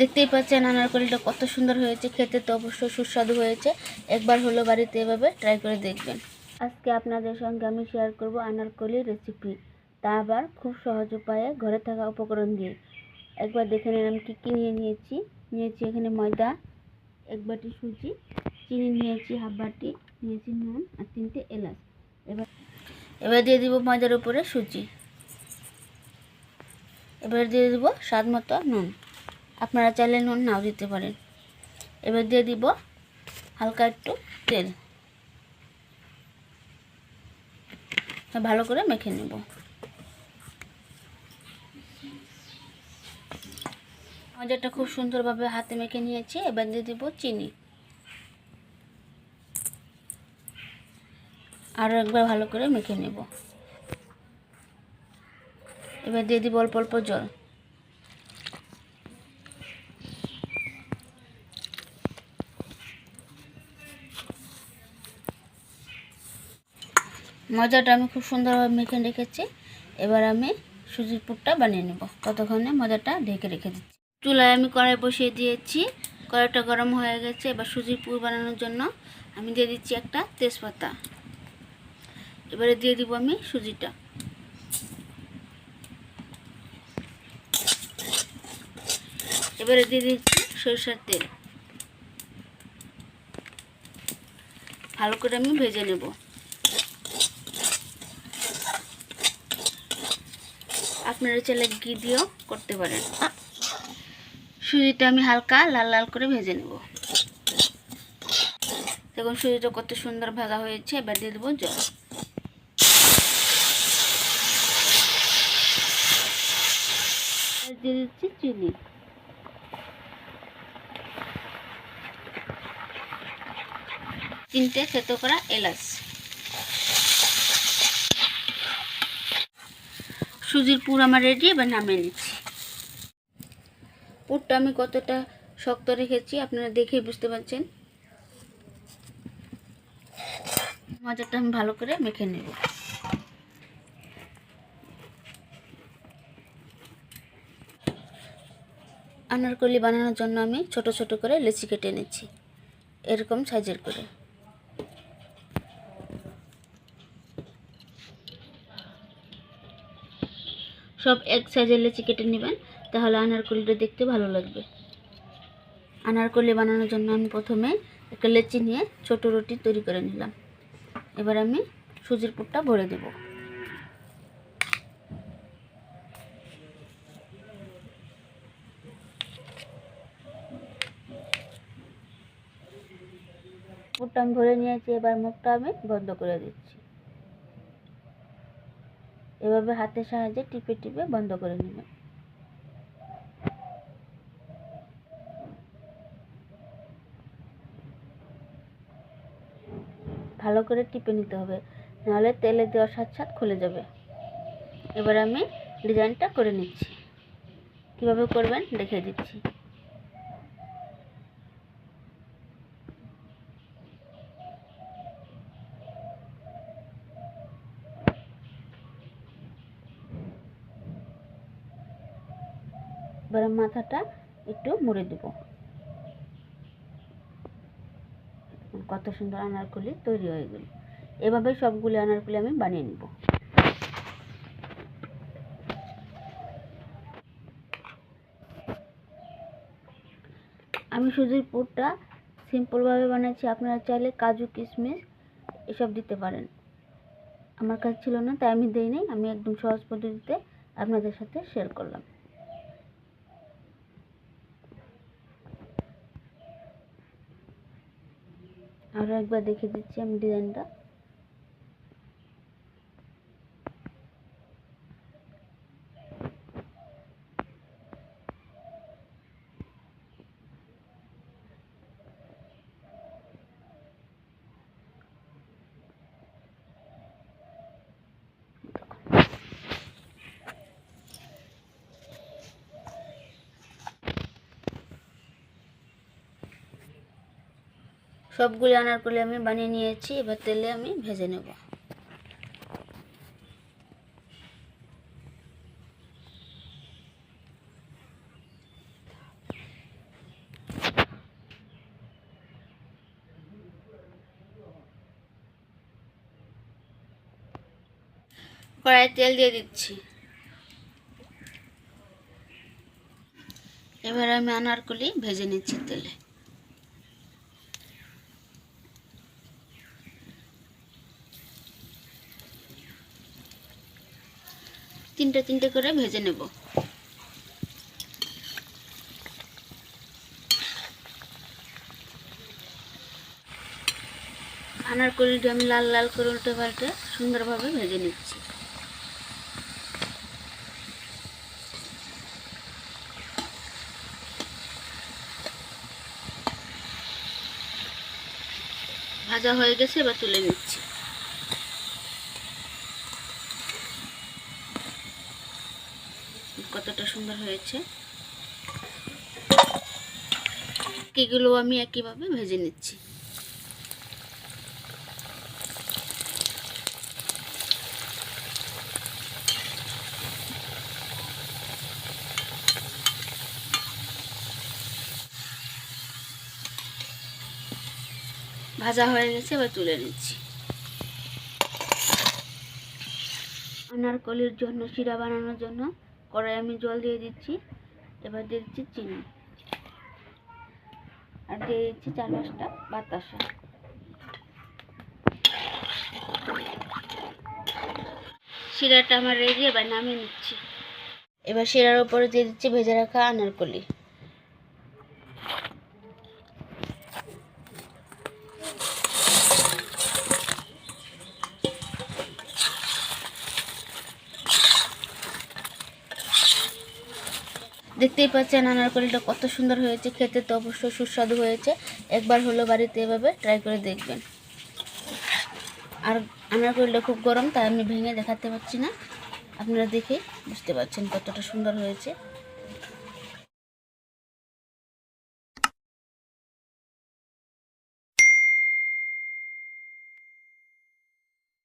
দেখতেই পাচ্ছেন আনারকলিটা কত সুন্দর হয়েছে, খেতে তো অবশ্যই সুস্বাদু হয়েছে। একবার হলো বাড়িতে এভাবে ট্রাই করে দেখবেন। আজকে আপনাদের সঙ্গে আমি শেয়ার করব আনারকলির রেসিপি তা আবার খুব সহজ উপায়ে ঘরে থাকা উপকরণ দিয়ে। একবার দেখে নিন আমি কী কী নিয়ে নিয়েছি। নিয়েছি এখানে ময়দা, এক বাটি সুজি, চিনি নিয়েছি হাফ বাটি, নিয়েছি নুন আর তিনটে এলাচ। এবার এবার দিয়ে দিব ময়দার উপরে সুজি। এবার দিয়ে দিব স্বাদ মতো নুন। আপনারা চাইলে নুন নাও দিতে পারেন। এবার দিয়ে দিব হালকা একটু তেল। ভালো করে মেখে নেব। মজাটা খুব সুন্দরভাবে হাতে মেখে নিয়েছি, এবার দিয়ে দিব চিনি। আরও একবার ভালো করে মেখে নেব। এবার দিয়ে দিব অল্প অল্প জল। মজাটা আমি খুব সুন্দরভাবে মেখে রেখেছি। এবার আমি সুজির পুরটা বানিয়ে নেব। ততক্ষণে মজাটা ঢেকে রেখে দিচ্ছি। চুলায় আমি কড়াই বসিয়ে দিয়েছি। কড়াইটা গরম হয়ে গেছে। এবার সুজির পুর বানানোর জন্য আমি দিয়ে দিচ্ছি একটা তেজপাতা। এবারে দিয়ে দিব আমি সুজিটা। এবারে দিয়ে দিচ্ছি সরিষার তেল। ভালো করে আমি ভেজে নেব। আপনারা চাইলে ঘি দিয়েও করতে পারেন। সুজিটা আমি হালকা লাল লাল করে ভেজে নেব। দেখুন, সুজিটা কত সুন্দর ভাজা হয়েছে। এবার দিয়ে দেবো জল। দিয়ে দিচ্ছি চিনি। তিনটে থেতো করা এলাচ। সুজির পুর আমার রেডি এবার নামিয়ে নিচ্ছি। পুরটা আমি কতটা শক্ত রেখেছি, আপনারা দেখেই বুঝতে পারছেন। মজাটা আমি ভালো করে মেখে নেব। আনারকলি বানানোর জন্য আমি ছোট ছোট করে লেচি কেটে নিচ্ছি, এরকম সাইজের করে। সব এক সাইজের লেচি কেটে নেবেন, তাহলে আনারকলিটা দেখতে ভালো লাগবে। আনারকলি বানানোর জন্য আমি প্রথমে একটা লেচি নিয়ে ছোট রুটি তৈরি করে নিলাম। এবার আমি সুজির পুরটা ভরে দেব। পুরটা আমি ভরে নিয়েছি, এবার মুখটা আমি বন্ধ করে দিচ্ছি। এভাবে হাতের সাহায্যে টিপে টিপে বন্ধ করে নেবেন ভালো করে টিপে নিতে হবে, নাহলে তেলে দেওয়ার সাথে খুলে যাবে। এবার আমি ডিজাইনটা করে নিচ্ছি। কীভাবে করবেন দেখে দিচ্ছি। এবার মাথাটা একটু মুড়ে দেব। কত সুন্দর আনারকলি তৈরি হয়ে গেল। এভাবে সবগুলি আনারকলি আমি বানিয়ে নিব। আমি সুজির পুরটা সিম্পলভাবে বানাচ্ছি আপনারা চাইলে কাজু, কিশমিশ এসব দিতে পারেন। আমার কাছে ছিল না, তাই আমি দিইনি। আমি একদম সহজ পদ্ধতিতে আপনাদের সাথে শেয়ার করলাম। আরও একবার দেখে দিচ্ছি আমি ডিজাইনটা সবগুলি আনারকলি আমি বানিয়ে নিয়েছি, এবার তেলে আমি ভেজে নেব। কড়াই তেল দিয়ে দিচ্ছি। এবার আমি আনারকলি ভেজে নিচ্ছি তেলে। তিনটে তিনটে করে ভেজে নেব। আনারকলিটা আমি লাল লাল করে উল্টে পাল্টে সুন্দরভাবে ভেজে নিচ্ছি। ভাজা হয়ে গেছে, এবার তুলে নিচ্ছি কতটা সুন্দর হয়েছে। এগুলো আমি একইভাবে ভেজে নিচ্ছি। ভাজা হয়ে গেছে, এবার তুলে নিচ্ছি। আনারকলির জন্য, শিরা বানানোর জন্য কড়াই আমি জল দিয়ে দিচ্ছি। এবার দিয়ে দিচ্ছি চিনি। আর দিয়ে দিচ্ছি চার পাঁচটা বাতাসা। শিরাটা আমার রেডি, এবার নামিয়ে নিচ্ছি। এবার শিরার উপরে দিয়ে দিচ্ছি ভেজে রাখা আনারকলি। দেখতেই পাচ্ছেন আনারকলিটা কত সুন্দর হয়েছে, খেতে তো অবশ্যই সুস্বাদু হয়েছে। একবার হলো বাড়িতে এভাবে ট্রাই করে দেখবেন। আর আনারকলিটা খুব গরম, তাই আমি ভেঙে দেখাতে পারছি না। আপনারা দেখেই বুঝতে পারছেন কতটা সুন্দর হয়েছে।